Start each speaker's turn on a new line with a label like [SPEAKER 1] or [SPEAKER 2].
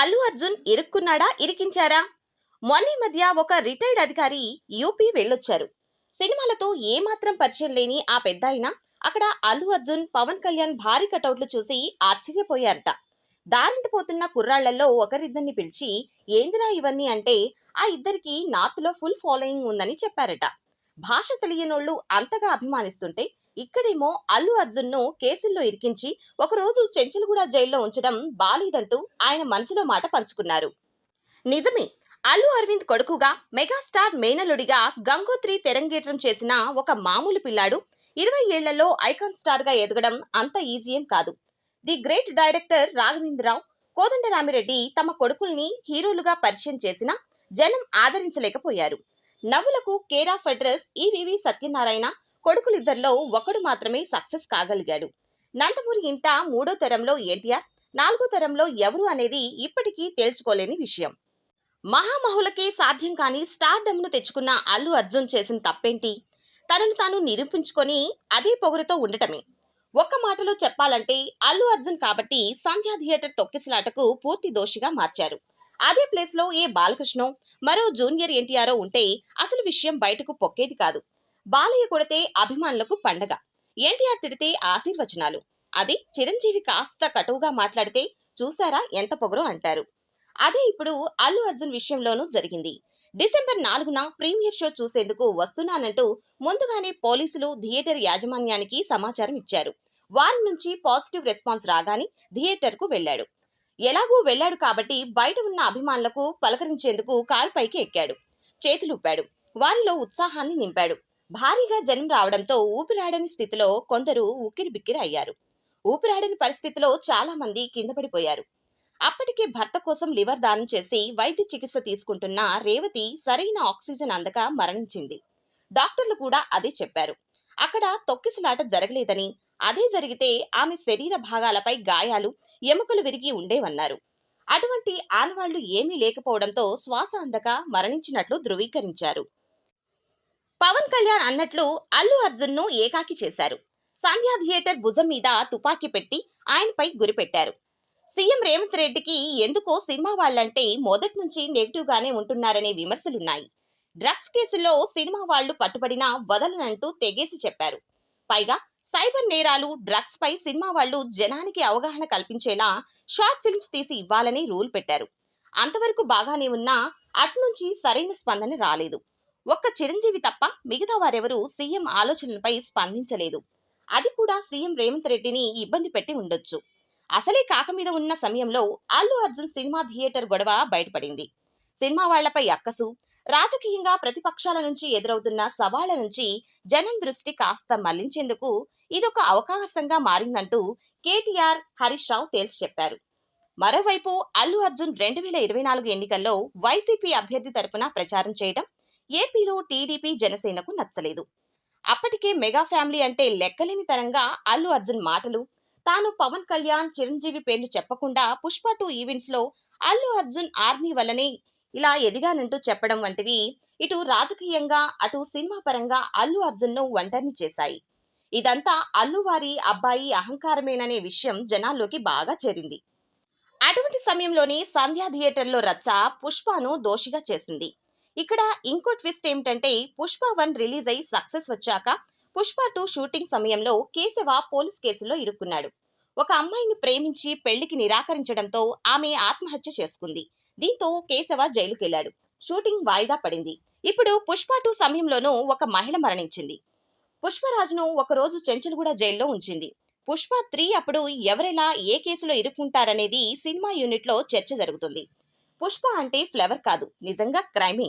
[SPEAKER 1] అల్లు అర్జున్ ఇరుక్కున్నాడా ఇరికించారా? మొన్న మధ్య ఒక రిటైర్డ్ అధికారి యూపీ వెళ్ళొచ్చారు. సినిమాలతో ఏమాత్రం పరిచయం లేని ఆ పెద్ద అక్కడ అల్లు అర్జున్ పవన్ కళ్యాణ్ భారీ కటౌట్లు చూసి ఆశ్చర్యపోయారట. దారింటిపోతున్న కుర్రాళ్ళలో ఒకరిద్దరిని పిలిచి ఏందిరా ఇవన్నీ? అంటే ఆ ఇద్దరికి నార్త్లో ఫుల్ ఫాలోయింగ్ ఉందని చెప్పారట. భాష తెలియనోళ్ళు అంతగా అభిమానిస్తుంటే ఇక్కడేమో అల్లు అర్జున్ను కేసుల్లో ఇరికించి ఒకరోజు చెంచలగూడ జైల్లో ఉంచడం బాలేదంటూ ఆయన మనసులో మాట పంచుకున్నారు. నిజమే అల్లు అరవింద్ కొడుకుగా మెగాస్టార్ మేనలుడిగా గంగోత్రి తెరంగేట్రం చేసిన ఒక మామూలు పిల్లాడు ఇరవై ఏళ్ళలో ఐకాన్ స్టార్గా ఎదగడం అంత ఈజీయం కాదు. The great director Raghavendrarao Kodandaramireddy తమ కొడుకుల్ని హీరోలుగా పరిచయం చేసినా జనం ఆదరించలేకపోయారు. నవ్వులకు కేరా ఫెడ్రస్ అడ్రస్ ఈవివి సత్యనారాయణ కొడుకులిద్దరిలో ఒకడు మాత్రమే సక్సెస్ కాగలిగాడు. నందమూరి ఇంట మూడో తరంలో ఎన్టీఆర్ నాలుగో తరంలో ఎవరు అనేది ఇప్పటికీ తేల్చుకోలేని విషయం. మహామహులకే సాధ్యం కాని స్టార్డమ్ను తెచ్చుకున్న అల్లు అర్జున్ చేసిన తప్పేంటి? తనను తాను నిరూపించుకొని అదే పొగరుతో ఉండటమే. ఒక్క మాటలో చెప్పాలంటే అల్లు అర్జున్ కాబట్టి సంధ్యా థియేటర్ తొక్కిసలాటకు పూర్తి దోషిగా మార్చారు. అదే ప్లేస్లో ఏ బాలకృష్ణ మరో జూనియర్ ఎన్టీఆర్ ఉంటే అసలు విషయం బయటకు పొక్కేది కాదు. బాలయ్య కొడితే అభిమానులకు పండగ. ఎన్టీఆర్ తిడితే ఆశీర్వచనాలు. అదే చిరంజీవి కాస్త కటువుగా మాట్లాడితే చూసారా ఎంత పొగరో అంటారు. అదే ఇప్పుడు అల్లు అర్జున్ విషయంలోనూ జరిగింది. డిసెంబర్ నాలుగున ప్రీమియర్ షో చూసేందుకు వస్తున్నానంటూ ముందుగానే పోలీసులు థియేటర్ యాజమాన్యానికి సమాచారం ఇచ్చారు. వారి నుంచి పాజిటివ్ రెస్పాన్స్ రాగానే థియేటర్కు వెళ్ళాడు. వెళ్ళాడు ఎలాగూ వెళ్ళాడు కాబట్టి బయట ఉన్న అభిమానులకు పలకరించేందుకు కారు పైకి ఎక్కాడు. చేతులుప్పాడు వారిలో ఉత్సాహాన్ని నింపాడు. భారీగా జనం రావడంతో ఊపిరాడని స్థితిలో కొందరు ఉక్కిరి బిక్కిరి అయ్యారు ఊపిరాడని పరిస్థితిలో చాలా మంది కింద పడిపోయారు అప్పటికే భర్త కోసం లివర్ దానం చేసి వైద్య చికిత్స తీసుకుంటున్న రేవతి సరైన ఆక్సిజన్ అందక మరణించింది. డాక్టర్లు కూడా అదే చెప్పారు. అక్కడ తొక్కిసలాట జరగలేదని అదే జరిగితే ఆమె శరీర భాగాలపై గాయాలు ఎముకలు విరిగి ఉండేవన్నారు. అటువంటి ఆనవాళ్ళు ఏమీ లేకపోవడంతో శ్వాస అందక మరణించినట్లు ధృవీకరించారు. పవన్ కళ్యాణ్ అన్నట్లు అల్లు అర్జున్ను ఏకాకి చేశారు. సంధ్యా థియేటర్ భుజం మీద తుపాకీ పెట్టి ఆయనపై గురిపెట్టారు సీఎం రేవంత్ రెడ్డికి ఎందుకో సినిమా వాళ్ళంటే మొదటి నుంచి నెగిటివ్ గానే ఉంటున్నారనే విమర్శలున్నాయి. డ్రగ్స్ కేసుల్లో సినిమా వాళ్ళు పట్టుబడినా వదలనంటూ తెగేసి చెప్పారు. పైగా సైబర్ నేరాలు డ్రగ్స్ పై సినిమా వాళ్ళు జనానికి అవగాహన కల్పించేలా షార్ట్ ఫిల్మ్స్ తీసి ఇవ్వాలని రూల్ పెట్టారు. అంతవరకు బాగానే ఉన్నా అట్నుంచి సరైన స్పందన రాలేదు. ఒక్క చిరంజీవి తప్ప మిగతా వారెవరూ సీఎం ఆలోచనలపై స్పందించలేదు. అది కూడా సీఎం రేవంత్ రెడ్డిని ఇబ్బంది పెట్టి ఉండొచ్చు. అసలే కాక మీద ఉన్న సమయంలో అల్లు అర్జున్ సినిమా థియేటర్ గొడవ బయటపడింది. సినిమా వాళ్ళపై అక్కసు రాజకీయంగా ప్రతిపక్షాల నుంచి ఎదురవుతున్న సవాళ్ళ నుంచి జనం దృష్టి కాస్త మళ్ళించేందుకు ఇదొక అవకాశంగా మారిందంటూ కేటీఆర్ హరీష్ రావు తేల్చి చెప్పారు. మరోవైపు అల్లు అర్జున్ రెండు వేల ఇరవై నాలుగు ఎన్నికల్లో వైసీపీ అభ్యర్థి తరపున ప్రచారం చేయడం ఏపీలో టీడీపీ జనసేనకు నచ్చలేదు. అప్పటికే మెగా ఫ్యామిలీ అంటే లెక్కలేని తరంగా అల్లు అర్జున్ మాటలు తాను పవన్ కళ్యాణ్ చిరంజీవి పేర్లు చెప్పకుండా పుష్ప టూ ఈవెంట్స్లో అల్లు అర్జున్ ఆర్మీ వల్లనే ఇలా ఎదిగానంటూ చెప్పడం వంటివి ఇటు రాజకీయంగా అటు సినిమా పరంగా అల్లు అర్జున్ను ఒంటరిని చేశాయి. ఇదంతా అల్లు వారి అబ్బాయి అహంకారమేననే విషయం జనాల్లోకి బాగా చేరింది. అటువంటి సమయంలోనే సంధ్యా థియేటర్లో రచ్చ పుష్పను దోషిగా చేసింది. ఇక్కడ ఇంకో ట్విస్ట్ ఏమిటంటే పుష్ప వన్ రిలీజ్ అయి సక్సెస్ వచ్చాక పుష్ప టూ షూటింగ్ సమయంలో కేశవ పోలీస్ కేసులో ఇరుక్కున్నాడు. ఒక అమ్మాయిని ప్రేమించి పెళ్ళికి నిరాకరించడంతో ఆమె ఆత్మహత్య చేసుకుంది. దీంతో కేశవ జైలుకెళ్ళాడు షూటింగ్ వాయిదా పడింది. ఇప్పుడు పుష్ప టూ సమయంలోనూ ఒక మహిళ మరణించింది. పుష్పరాజును ఒకరోజు చెంచలుగూడ జైల్లో ఉంచింది. పుష్ప త్రీ అప్పుడు ఎవరెలా ఏ కేసులో ఇరుక్కుంటారనేది సినిమా యూనిట్లో చర్చ జరుగుతుంది. పుష్ప అంటే ఫ్లవర్ కాదు నిజంగా క్రైమే.